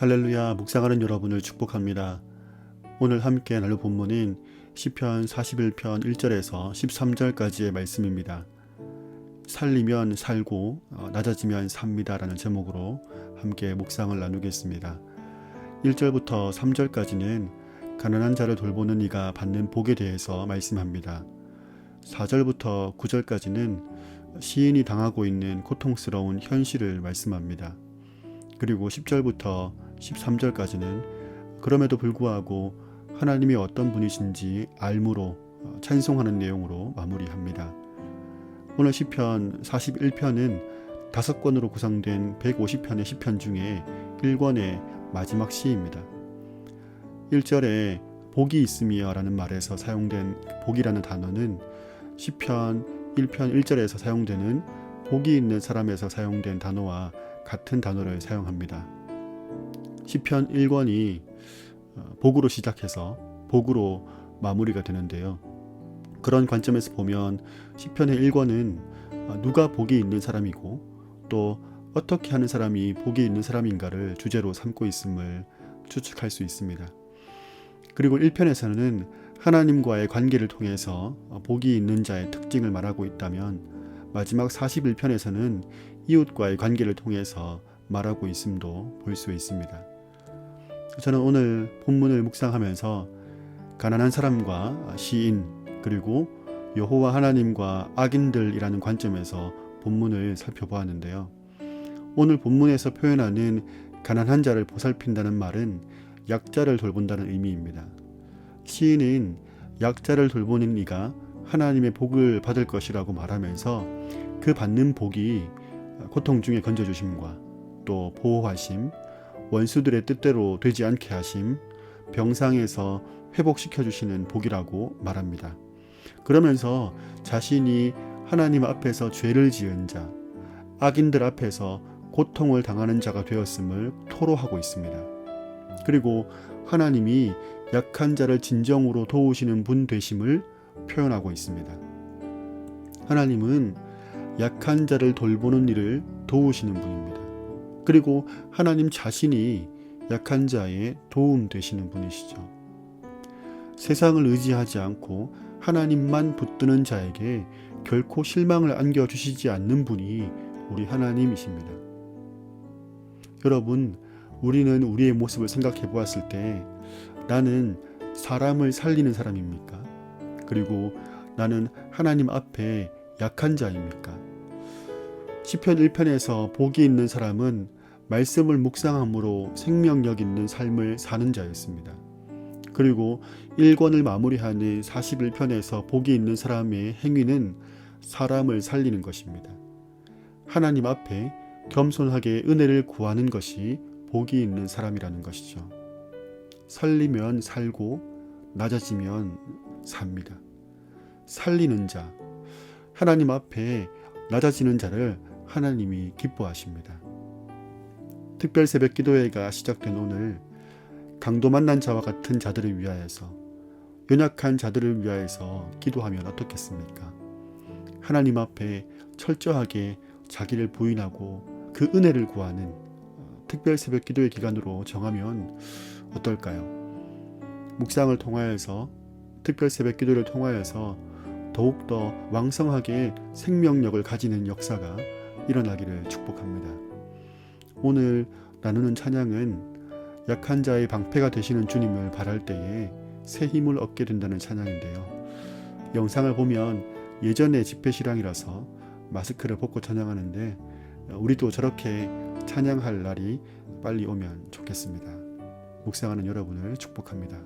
할렐루야 묵상하는 여러분을 축복합니다. 오늘 함께 나눌 본문인 시편 41편 1절에서 13절까지의 말씀입니다. 살리면 살고 어, 낮아지면 삽니다라는 제목으로 함께 묵상을 나누겠습니다. 1절부터 3절까지는 가난한 자를 돌보는 이가 받는 복에 대해서 말씀합니다. 4절부터 9절까지는 시인이 당하고 있는 고통스러운 현실을 말씀합니다. 그리고 10절부터 13절까지는 그럼에도 불구하고 하나님이 어떤 분이신지 알므로 어, 찬송하는 내용으로 마무리합니다. 오늘 시편 41편은 다섯 권으로 구성된 150편의 시편 중에 1권의 마지막 시입니다. 1절에 복이 있으며라는 말에서 사용된 복이라는 단어는 시편 1편 1절에서 사용되는 복이 있는 사람에서 사용된 단어와 같은 단어를 사용합니다. 시편 1권이 어, 복으로 시작해서 복으로 마무리가 되는데요. 그런 관점에서 보면 시편의 1권은 어, 누가 복이 있는 사람이고 또 어떻게 하는 사람이 복이 있는 사람인가를 주제로 삼고 있음을 추측할 수 있습니다. 그리고 1편에서는 하나님과의 관계를 통해서 어, 복이 있는 자의 특징을 말하고 있다면 마지막 41편에서는 이웃과의 관계를 통해서 말하고 있음도 볼 수 있습니다. 저는 오늘 본문을 묵상하면서 가난한 사람과 시인 그리고 여호와 하나님과 악인들이라는 관점에서 본문을 살펴보았는데요. 오늘 본문에서 표현하는 가난한 자를 보살핀다는 말은 약자를 돌본다는 의미입니다. 시인은 약자를 돌보는 이가 하나님의 복을 받을 것이라고 말하면서 그 받는 복이 고통 중에 건져주심과 또 보호하심, 원수들의 뜻대로 되지 않게 하심, 병상에서 회복시켜 주시는 복이라고 말합니다. 그러면서 자신이 하나님 앞에서 죄를 지은 자, 악인들 앞에서 고통을 당하는 자가 되었음을 토로하고 있습니다. 그리고 하나님이 약한 자를 진정으로 도우시는 분 되심을 표현하고 있습니다. 하나님은 약한 자를 돌보는 일을 도우시는 분입니다. 그리고 하나님 자신이 약한 자의 도움 되시는 분이시죠. 세상을 의지하지 않고 하나님만 붙드는 자에게 결코 실망을 안겨주시지 않는 분이 우리 하나님이십니다. 여러분, 우리는 우리의 모습을 생각해 보았을 때 나는 사람을 살리는 사람입니까? 그리고 나는 하나님 앞에 약한 자입니까? 시편 1편에서 복이 있는 사람은 말씀을 묵상함으로 생명력 있는 삶을 사는 자였습니다. 그리고 1권을 마무리하는 41편에서 복이 있는 사람의 행위는 사람을 살리는 것입니다. 하나님 앞에 겸손하게 은혜를 구하는 것이 복이 있는 사람이라는 것이죠. 살리면 살고 낮아지면 삽니다. 살리는 자, 하나님 앞에 낮아지는 자를 하나님이 기뻐하십니다. 특별 새벽 기도회가 시작된 오늘 강도 만난 자와 같은 자들을 위하여서 연약한 자들을 위하여서 기도하면 어떻겠습니까? 하나님 앞에 철저하게 자기를 부인하고 그 은혜를 구하는 특별 새벽 기도의 기간으로 정하면 어떨까요? 묵상을 통하여서 특별 새벽 기도를 통하여서 더욱더 왕성하게 생명력을 가지는 역사가 일어나기를 축복합니다. 오늘 나누는 찬양은 약한 자의 방패가 되시는 주님을 바랄 때에 새 힘을 얻게 된다는 찬양인데요. 영상을 보면 예전의 집회 실황이라서 마스크를 벗고 찬양하는데 우리도 저렇게 찬양할 날이 빨리 오면 좋겠습니다. 묵상하는 여러분을 축복합니다.